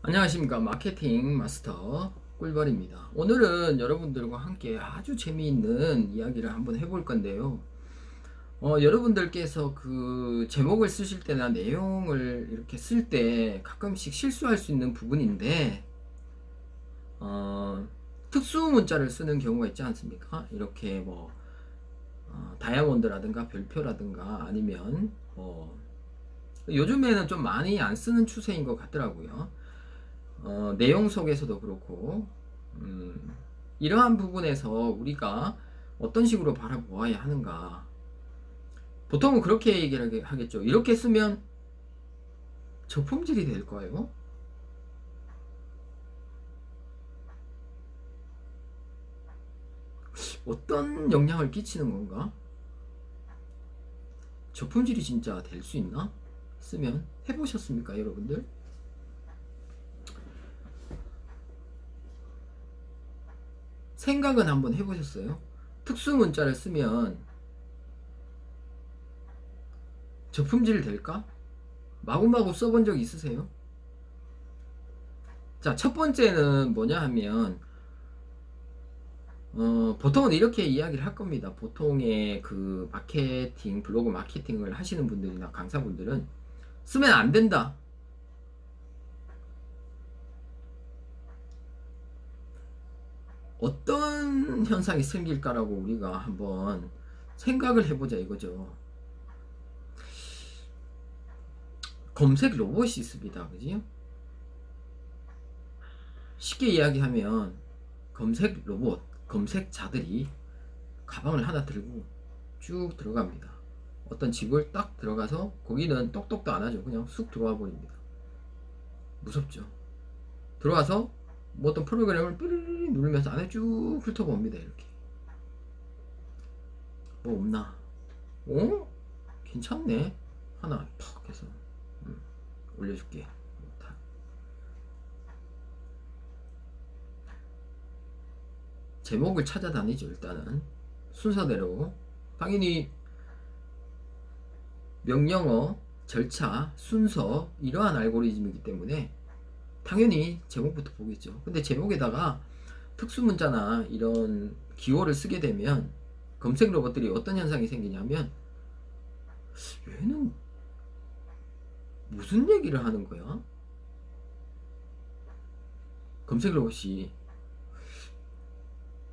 안녕하십니까. 마케팅 마스터 꿀벌입니다. 오늘은 여러분들과 함께 아주 재미있는 이야기를 한번 해볼 건데요. 어, 여러분들께서 그 제목을 쓰실 때나 내용을 이렇게 쓸 때 가끔씩 실수할 수 있는 부분인데 어, 특수 문자를 쓰는 경우가 있지 않습니까? 이렇게 뭐 어, 다이아몬드라든가 별표라든가 아니면 뭐 요즘에는 좀 많이 안 쓰는 추세인 것 같더라고요 어, 내용 속에서도 그렇고 음, 이러한 부분에서 우리가 어떤 식으로 바라보아야 하는가. 보통은 그렇게 얘기를 하겠죠. 이렇게 쓰면 저품질이 될 거예요. 어떤 영향을 끼치는 건가? 저품질이 진짜 될 수 있나? 쓰면 해보셨습니까 여러분들 생각은 한번 해보셨어요? 특수 문자를 쓰면 저품질 될까? 마구마구 써본 적 있으세요? 자, 첫 번째는 뭐냐 하면, 어, 보통은 이렇게 이야기를 할 겁니다. 보통의 그 마케팅, 블로그 마케팅을 하시는 분들이나 강사분들은 쓰면 안 된다. 어떤 현상이 생길까라고 우리가 한번 생각을 해보자 이거죠. 검색 로봇이 있습니다. 그지? 쉽게 이야기하면 검색 로봇, 검색자들이 가방을 하나 들고 쭉 들어갑니다. 어떤 집을 딱 들어가서 거기는 똑똑도 안 하죠. 그냥 쑥 들어와 버립니다. 무섭죠. 들어와서 뭐 어떤 프로그램을 삐르르 누르면서 안에 쭉 훑어봅니다 이렇게. 뭐 없나? 어? 괜찮네. 하나 팍 해서 음, 올려줄게. 다. 제목을 찾아다니죠 일단은. 순서대로. 당연히 명령어 절차 순서 이러한 알고리즘이기 때문에 당연히 제목부터 보겠죠. 근데 제목에다가 특수 문자나 이런 기호를 쓰게 되면 검색 로봇들이 어떤 현상이 생기냐면 얘는 무슨 얘기를 하는 거야? 검색 로봇이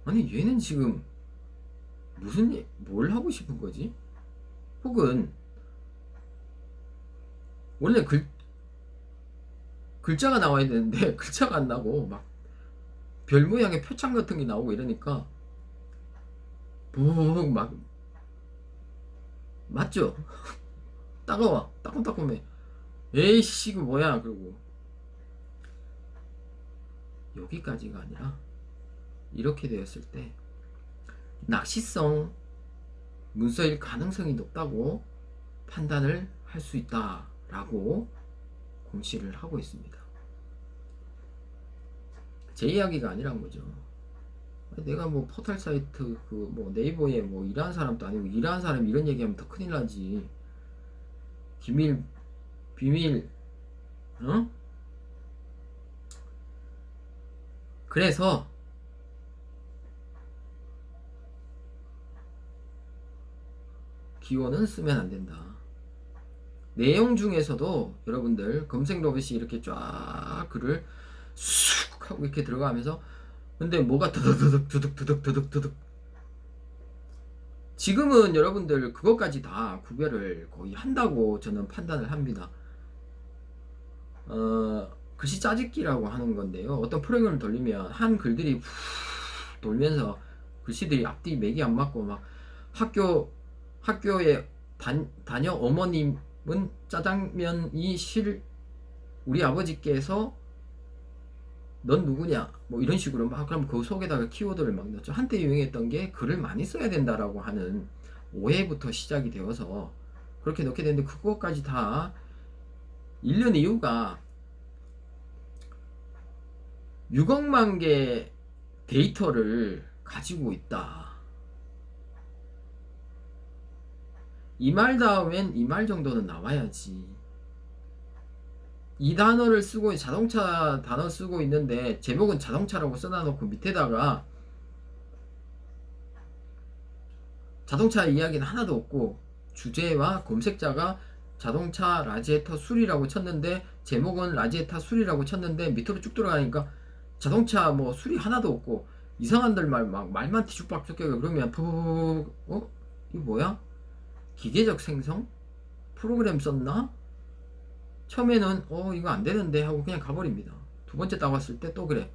아니 얘는 지금 무슨 얘- 뭘 하고 싶은 거지? 혹은 원래 글 글자가 나와야 되는데 글자가 안 나고 막 별 모양의 표창 같은 게 나오고 이러니까 푹막 맞죠? 따가워. 따끔따끔해. 에이씨 이거 뭐야? 그러고. 여기까지가 아니라 이렇게 되었을 때 낚시성 문서일 가능성이 높다고 판단을 할 수 있다라고 공시를 하고 있습니다. 제 이야기가 아니란 거죠. 내가 뭐 포털 사이트 그 뭐 네이버에 뭐 일하는 사람도 아니고 일하는 사람이 이런 얘기하면 더 큰일 나지. 기밀 비밀 어? 그래서 기원은 쓰면 안 된다. 내용 중에서도 여러분들 검색 로봇이 이렇게 쫙 글을 쑥 하고 이렇게 들어가면서 근데 뭐가 드득 드득 드득 지금은 여러분들 그것까지 다 구별을 거의 한다고 저는 판단을 합니다. 어, 글씨 짜집기라고 하는 건데요. 어떤 프로그램을 돌리면 한 글들이 후 돌면서 글씨들이 앞뒤 맥이 안 맞고 막 학교 학교에 단, 다녀 어머님 은 짜장면이 실 우리 아버지께서 넌 누구냐? 뭐 이런 식으로 막 그럼 그 속에다가 키워드를 막 넣었죠. 한때 유행했던 게 글을 많이 써야 된다라고 하는 오해부터 시작이 되어서 그렇게 넣게 되는데 그것까지 다 읽는 이유가 6억만 개 데이터를 가지고 있다 이 말 다음엔 이 말 정도는 나와야지 이 단어를 쓰고 자동차 단어 쓰고 있는데 제목은 자동차라고 써놔놓고 밑에다가 자동차 이야기는 하나도 없고 주제와 검색자가 자동차 라지에타 수리라고 쳤는데 제목은 라지에타 수리라고 쳤는데 밑으로 쭉 들어가니까 자동차 뭐 수리 하나도 없고 이상한들 말 막 말만 뒤죽박죽 해 그러면 푸 어? 이거 뭐야? 기계적 생성? 프로그램 썼나? 처음에는 어 이거 안 되는데 하고 그냥 가버립니다. 두 번째 따왔을 때 또 그래.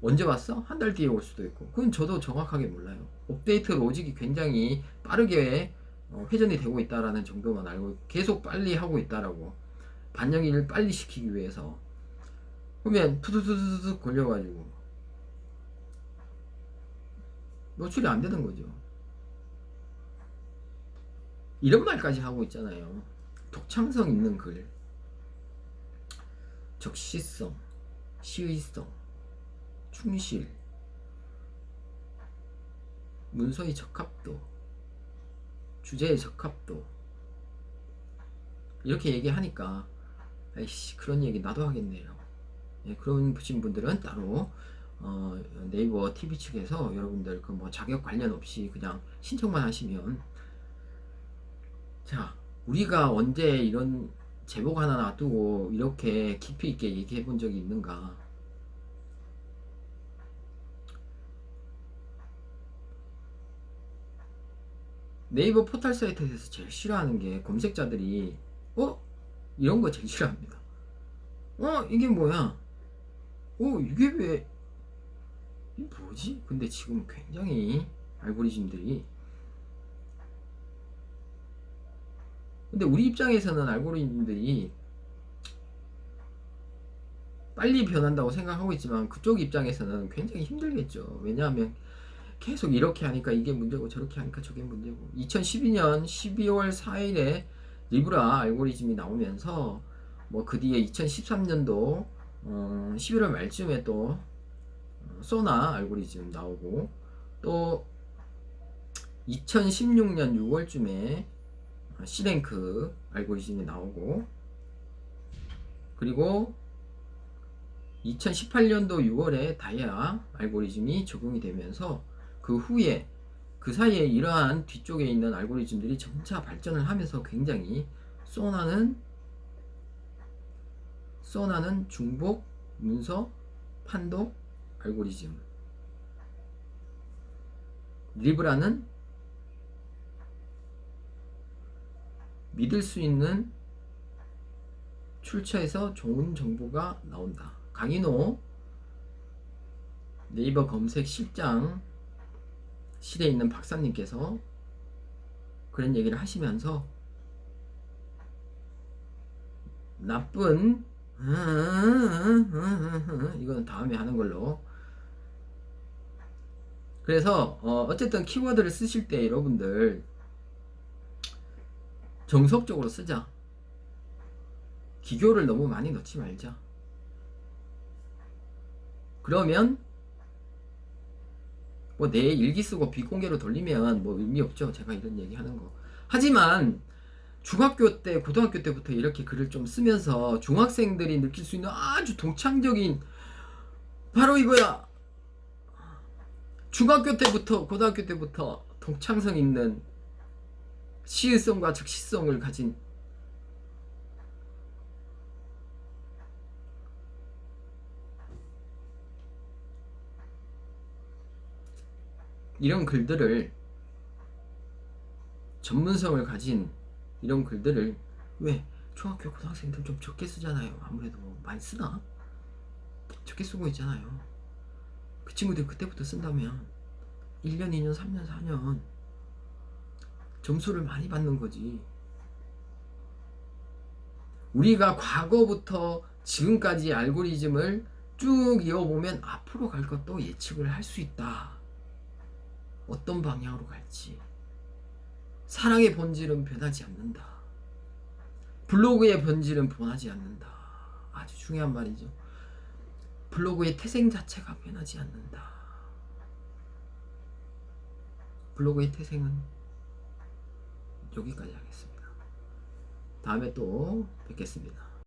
언제 왔어? 한 달 뒤에 올 수도 있고. 그건 저도 정확하게 몰라요. 업데이트 로직이 굉장히 빠르게 어, 회전이 되고 있다라는 정도만 알고 계속 빨리 하고 있다라고 반영일을 빨리 시키기 위해서 그러면 푸드드드드 걸려가지고 노출이 안 되는 거죠. 이런 말까지 하고 있잖아요. 독창성 있는 글, 적시성, 시의성, 충실, 문서의 적합도, 주제의 적합도 이렇게 얘기하니까 아이씨 그런 얘기 나도 하겠네요. 예, 그런 보신 분들은 따로 어, 네이버 TV 측에서 여러분들 그 뭐 자격 관련 없이 그냥 신청만 하시면 자 우리가 언제 이런 제목 하나 놔두고 이렇게 깊이 있게 얘기해 본 적이 있는가? 네이버 포털 사이트에서 제일 싫어하는 게 검색자들이 어? 이런 거 제일 싫어합니다. 어? 이게 뭐야? 어? 이게 왜? 이게 뭐지? 근데 지금 굉장히 알고리즘들이 근데 우리 입장에서는 알고리즘들이 빨리 변한다고 생각하고 있지만 그쪽 입장에서는 굉장히 힘들겠죠. 왜냐하면 계속 이렇게 하니까 이게 문제고 저렇게 하니까 저게 문제고 2012년 12월 4일에 리브라 알고리즘이 나오면서 뭐 그 뒤에 2013년도 어 11월 말쯤에 또 어, 소나 알고리즘 나오고 또 2016년 6월쯤에 C랭크 알고리즘이 나오고. 그리고 2018년도 6월에 다이아 알고리즘이 적용이 되면서 그 후에 그 사이에 이러한 뒤쪽에 있는 알고리즘들이 점차 발전을 하면서 굉장히 소나는 소나는 중복 문서 판독 알고리즘. 리브라는 믿을 수 있는 출처에서 좋은 정보가 나온다. 강인호 네이버 검색 실장 실에 있는 박사님께서 그런 얘기를 하시면서 나쁜 이거는 다음에 하는 걸로 그래서 어 어쨌든 키워드를 쓰실 때 여러분들 정석적으로 쓰자 기교를 너무 많이 넣지 말자 그러면 뭐 내 일기 쓰고 비공개로 돌리면 뭐 의미 없죠. 제가 이런 얘기 하는 거. 하지만 중학교 때, 고등학교 때부터 이렇게 글을 좀 쓰면서 중학생들이 느낄 수 있는 아주 동창적인 바로 이거야. 중학교 때부터, 고등학교 때부터 동창성 있는 시의성과 적시성을 가진 이런 글들을 전문성을 가진 이런 글들을 왜 중학교 고등학생들 좀 적게 쓰잖아요. 아무래도 많이 쓰나? 적게 쓰고 있잖아요. 그 친구들 그때부터 쓴다면 1년, 2년, 3년, 4년 점수를 많이 받는 거지. 우리가 과거부터 지금까지 알고리즘을 쭉 이어보면 앞으로 갈 것도 예측을 할 수 있다. 어떤 방향으로 갈지. 사랑의 본질은 변하지 않는다. 블로그의 본질은 변하지 않는다. 아주 중요한 말이죠. 블로그의 태생 자체가 변하지 않는다. 블로그의 태생은 여기까지 하겠습니다. 다음에 또 뵙겠습니다.